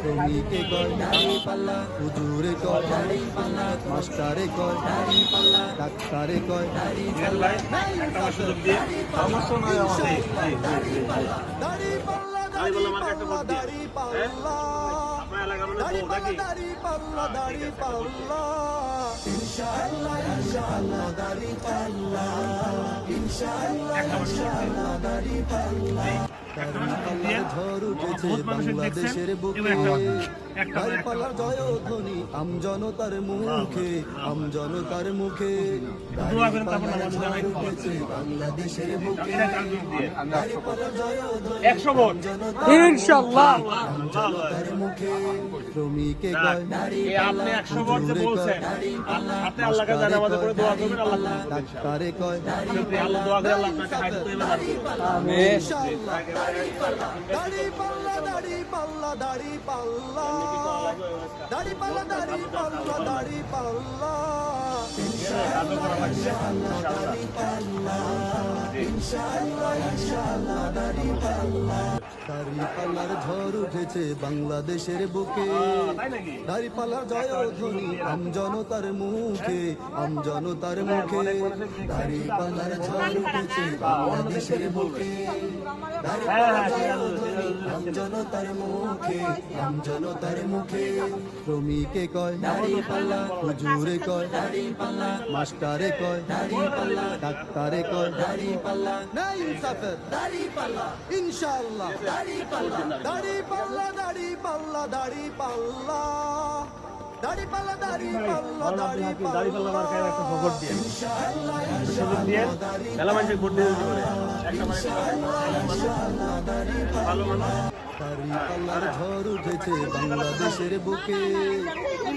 কয়? দাঁড়িপাল্লা হুজুরে কয় দাঁড়িপাল্লা মাস্টারে কয় দাঁড়িপাল্লা ডাক্তারে কয় ঠিক আছে ভাই একটা আমার সুযোগ দিয়ে। সমস্যা নয় আমাদের। জি, জি, জি, জি। দাঁড়িপাল্লা দাড়িপাল্লা মার্কেটটা ভোট দিয়ে। দাঁড়িপাল্লা আপনার এলাকা মানে বউ নাকি? দাঁড়িপাল্লা দাঁড়িপাল্লা ইনশাআল্লাহ ইনশাআল্লাহ দাঁড়িপাল্লা ইনশাআল্লাহ ইনশাআল্লাহ উঠেছে বাংলাদেশের বুকে। জয় ধ্বনি আমজনতার মুখে আমজনতার মুখে। দোয়া করেন তারপর দাঁড়িপাল্লার নামাজ জানাই ঝড় উঠেছে বাংলাদেশের বুকে। এটা কার জন্য দিয়ে? দাঁড়িপাল্লার জয় ধ্বনি একশো ভোট। ইনশাল্লাহ। আমজনতার মুখে। শ্রমিকে আপনি একশো ভোট যে বলছেন। আপনি আল্লাহকে জানে করে দোয়া করবেন আল্লাহ ডাক্তারে কয় আল্লাহ দোয়া করে আল্লাহ আপনাকে হাইট করে আমিন। ইনশাআল্লাহ দাড়ি পাল্লা দাড়ি পাল্লা। দাড়ি পাল্লা দাড়ি পাল্লা দাড়ি পাল্লা। ইনশাআল্লাহ দাড়ি পাল্লা ইনশাআল্লাহ ইনশাআল্লাহ দাড়ি পাল্লা দাড়ি পাল্লার ঝড় উঠেছে বাংলাদেশের বুকে। দাড়ি পাল্লার জয় ধ্বনি আমজনতার মুখে আমজনতার মুখে। দাড়ি পাল্লার ঝড় উঠেছে বাংলাদেশের বুকে। আমজনতার মুখে আমজনতার মুখে শ্রমিকে কয় দাড়ি পাল্লা হুজুরে কয় দাড়ি পাল্লা মাস্টারে কয় দাড়ি পাল্লা ডাক্তারে কয় দাড়ি পাল্লা না ইনসাফের দাড়ি পাল্লা ইনশাআল্লাহ দাড়ি পাল্লা দাড়ি পাল্লা দাড়ি পাল্লা দাড়ি পাল্লা দাড়ি পাল্লা দাড়ি পাল্লা দাড়ি দাড়িপাল্লা মার্কেট একটা ভোট দিয়ে ইনশাআল্লাহ সুযোগ দিয়ে মেলা মানুষের ভোট দিতে পারে ভালো মানুষ। দাড়িপাল্লার ঝড় উঠেছে বাংলাদেশের বুকে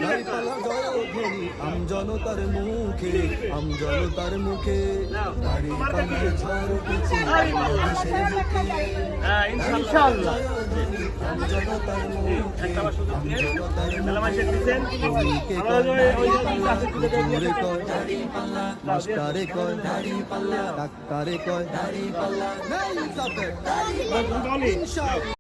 দাড়িপাল্লার জয় ধ্বনি আমজনতার মুখে আমজনতার মুখে দাড়িপাল্লার ঝড় উঠেছে বাংলাদেশের বুকে হ্যাঁ ইনশাআল্লাহ মাস্টারে কয় ডাক্তারে কয়